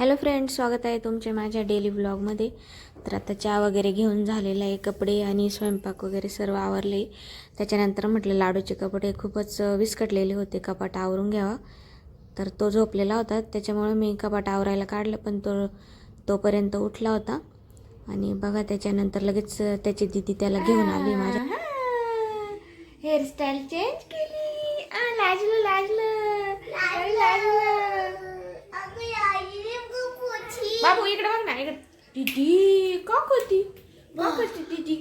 Hello friends स्वागत आहे तुमचे माझ्या डेली ब्लॉगमध्ये तर आता चहा वगैरे घेऊन झालेला आहे कपडे आणि स्वयंपाक वगैरे सर्व आवरले. त्याच्यानंतर म्हटलं लाडूचे कपडे खूपच विस्कटलेले होते कपाट आवरून घ्यावा. तर तो झोपलेला होता त्याच्यामुळे मी कपाट आवरायला काढलं पण तो तोपर्यंत उठला होता. आणि बघा त्याच्यानंतर लगेच त्याची दिदी त्याला घेऊन आली माझ्या हेअरस्टाईल चेंज इकडे बघ ना इकडे दीदी का करती? का करती दीदी?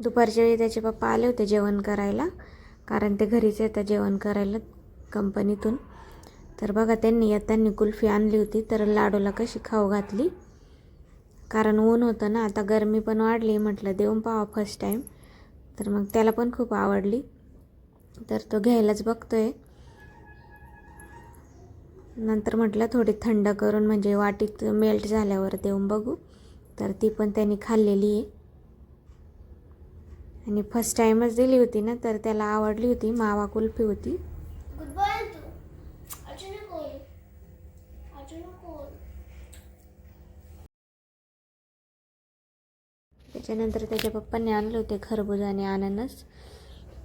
दुपारच्या वेळी त्याचे पप्पा आले होते जेवण करायला कारण ते घरीच येतात जेवण करायला कंपनीतून. तर बघा त्यांनी येताना कुल्फी आणली होती तर लाडूला कशी खाऊ घातली. कारण ऊन होतं ना आता गरमी पण वाढली म्हटलं देऊन पाहा फर्स्ट टाईम तर मग त्याला पण खूप आवडली. तर तो घ्यायलाच बघतो आहे नंतर म्हटलं थोडी थंड करून म्हणजे वाटीत मेल्ट झाल्यावर देऊन बघू. तर ती पण त्यांनी खाल्लेली आहे. आणि फर्स्ट टाईमच दिली होती ना तर त्याला आवडली होती मावा कुल्फी होती. त्याच्यानंतर त्याच्या पप्पांनी आणले होते खरबूज आणि अननस.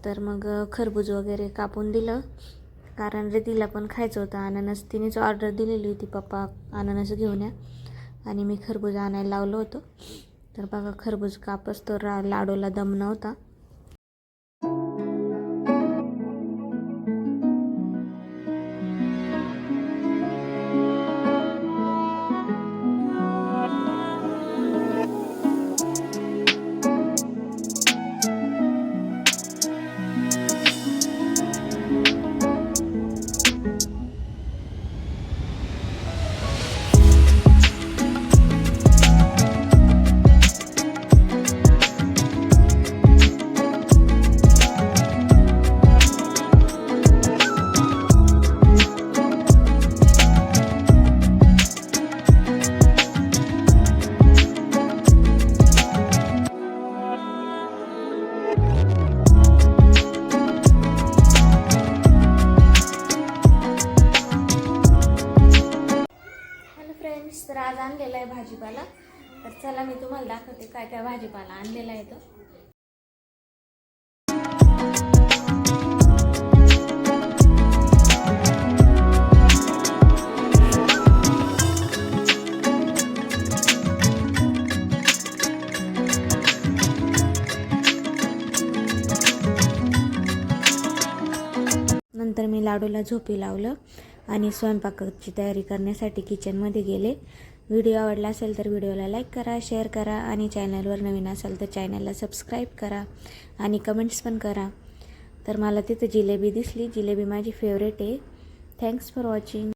तर मग खरबूज वगैरे कापून दिलं. कारण रितीला पण खायचं होतं. अननस तिनेच ऑर्डर दिलेली होती पप्पा अननस घेऊन या. आणि मी खरबूज आणायला लावलं होतं. तर बघा खरबूज कापस तो रा लाडूला दम नव्हता. फ्रेंड्स तर आज आणलेला आहे भाजीपाला. तर चला मी तुम्हाला दाखवते काय काय भाजीपाला आणलेला आहे तो. नंतर मी लाडूला झोपी लावलं. आणि स्वयंपाकाची तयारी करण्यासाठी किचनमध्ये गेले. व्हिडिओ आवडला असेल तर व्हिडिओला लाईक करा शेअर करा आणि चॅनलवर नवीन असाल तर चॅनलला सबस्क्राईब करा आणि कमेंट्स पण करा. तर मला तिथं जिलेबी दिसली. जिलेबी माझी फेवरेट आहे. Thanks for watching